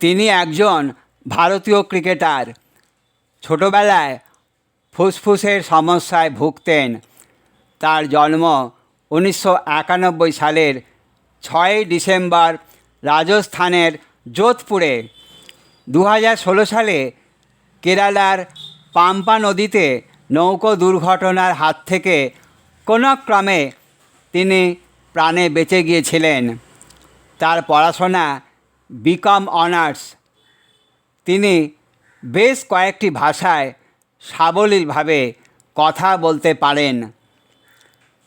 তিনি একজন ভারতীয় ক্রিকেটার। ছোটবেলায় ফুসফুসের সমস্যায় ভুগতেন। তার জন্ম উনিশশো একানব্বই সালের ছয়ই ডিসেম্বর রাজস্থানের যোধপুরে। দু হাজার ষোলো সালে কেরালার পাম্পা নদীতে নৌকো দুর্ঘটনার হাত থেকে কোনো ক্রমে তিনি প্রাণে বেঁচে গিয়েছিলেন। তার পড়াশোনা বিকম অনার্স তিনি বেশ কয়েকটি ভাষায় সাবলীলভাবে কথা বলতে পারেন।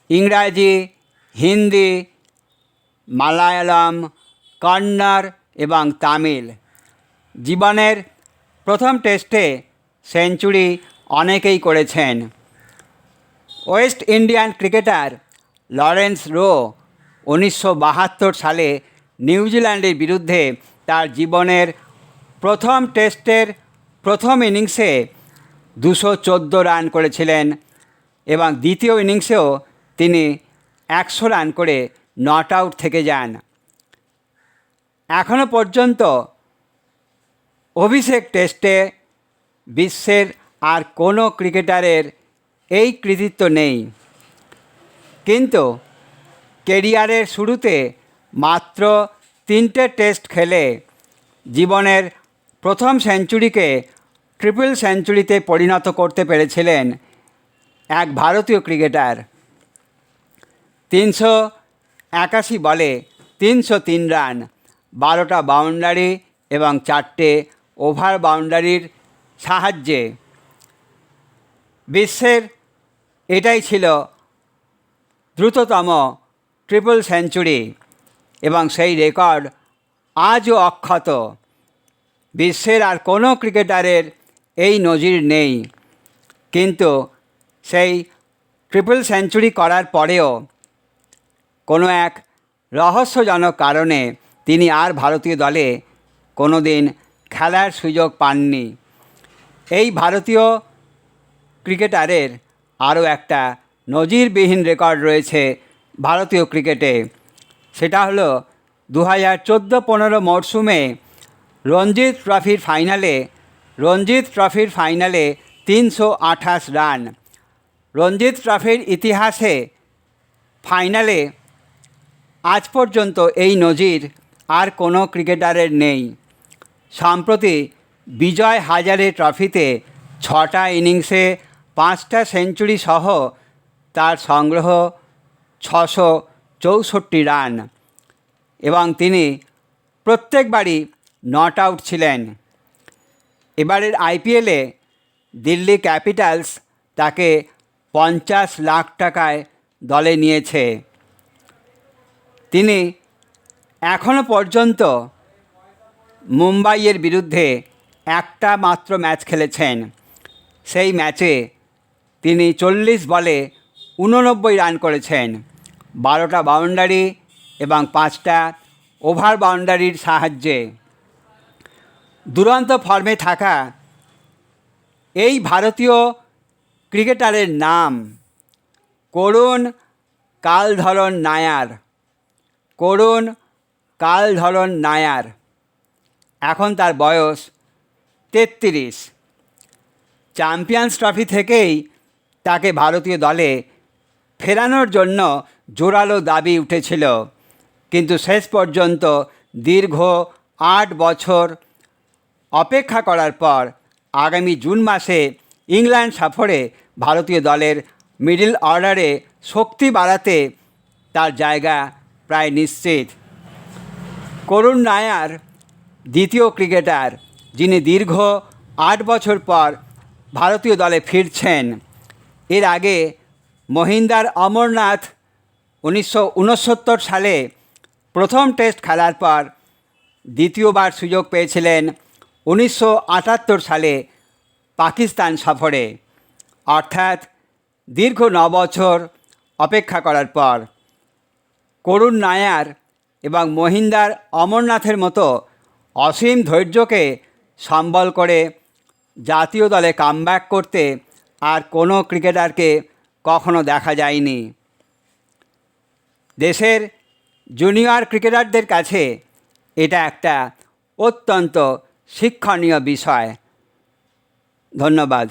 ইংরাজি, হিন্দি, মালায়ালাম, কন্নড় এবং তামিল। জীবনের প্রথম টেস্টে সেঞ্চুরি অনেকেই করেছেন। West Indian cricketer Lawrence Rowe উনিশশো বাহাত্তর সালে নিউজিল্যান্ডের বিরুদ্ধে তার জীবনের প্রথম টেস্টের প্রথম ইনিংসে দুশো চোদ্দ রান করেছিলেন এবং দ্বিতীয় ইনিংসেও তিনি একশো রান করে নট আউট থেকে যান। এখনও পর্যন্ত অভিষেক টেস্টে বিশ্বের আর কোনো ক্রিকেটারের এই কৃতিত্ব নেই। কিন্তু কেরিয়ারের শুরুতে মাত্র তিনটে টেস্ট খেলে জীবনের প্রথম সেঞ্চুরিকে ট্রিপল সেঞ্চুরিতে পরিণত করতে পেরেছিলেন এক ভারতীয় ক্রিকেটার। তিনশো একাশি বলে তিনশো তিন রান, বারোটা বাউন্ডারি এবং চারটে ওভার বাউন্ডারির সাহায্যে। বিশ্বের এটাই ছিল দ্রুততম ট্রিপল সেঞ্চুরি। এবং সেই রেকর্ড আজও অক্ষত। বিশ্বের আর কোনো ক্রিকেটারের এই নজির নেই। কিন্তু সেই ট্রিপল সেঞ্চুরি করার পরেও কোনো এক রহস্যজনক কারণে তিনি আর ভারতীয় দলে কোনো দিন খেলার সুযোগ পাননি। এই ভারতীয় ক্রিকেটারের আরও একটা নজিরবিহীন রেকর্ড রয়েছে ভারতীয় ক্রিকেটে। সেটা হলো দু হাজার চোদ্দ পনেরো মরশুমে রঞ্জিত ট্রফির ফাইনালে, রঞ্জিত ট্রফির ফাইনালে তিনশো আঠাশ রান। রঞ্জিত ট্রফির ইতিহাসে ফাইনালে আজ পর্যন্ত এই নজির আর কোনো ক্রিকেটারের নেই। সম্প্রতি বিজয় হাজারে ট্রফিতে ছটা ইনিংসে পাঁচটা সেঞ্চুরি সহ তার সংগ্রহ ছশো চৌষট্টি রান। এবং তিনি প্রত্যেকবারই নট আউট ছিলেন। এবারের আইপিএলে দিল্লি ক্যাপিটালস তাকে পঞ্চাশ লাখ টাকায় দলে নিয়েছে। তিনি এখনও পর্যন্ত মুম্বাইয়ের বিরুদ্ধে একটা মাত্র ম্যাচ খেলেছেন। সেই ম্যাচে তিনি চল্লিশ বলে উননব্বই রান করেছেন। বারোটা বাউন্ডারি এবং পাঁচটা ওভার বাউন্ডারির সাহায্যে। দুরন্ত ফর্মে থাকা এই ভারতীয় ক্রিকেটারের নাম করুণ কালধরন নায়ার। করুণ কালধরন নায়ার। এখন তার বয়স তেত্রিশ। চ্যাম্পিয়ন্স ট্রফি থেকেই তাকে ভারতীয় দলে ফেরানোর জন্য জোরালো দাবি উঠেছিল। কিন্তু শেষ পর্যন্ত দীর্ঘ আট বছর অপেক্ষা করার পর আগামী জুন মাসে ইংল্যান্ড সফরে ভারতীয় দলের মিডল অর্ডারে শক্তি বাড়াতে তার জায়গা প্রায় নিশ্চিত। করুণ নায়ার দ্বিতীয় ক্রিকেটার, যিনি দীর্ঘ আট বছর পর ভারতীয় দলে ফিরছেন, এর আগে মহিন্দার অমরনাথ উনিশশো উনসত্তর সালে প্রথম টেস্ট খেলার পর দ্বিতীয়বার সুযোগ পেয়েছিলেন উনিশশো আটাত্তর সালে পাকিস্তান সফরে। অর্থাৎ দীর্ঘ ন বছর অপেক্ষা করার পর করুণ নায়ার এবং মহিন্দার অমরনাথের মতো অসীম ধৈর্যকে সম্বল করে জাতীয় দলে কামব্যাক করতে আর কোনো ক্রিকেটারকে কখনো দেখা যায়নি। দেশের জুনিয়র ক্রিকেটারদের কাছে এটা একটা অত্যন্ত শিক্ষণীয় বিষয়। ধন্যবাদ।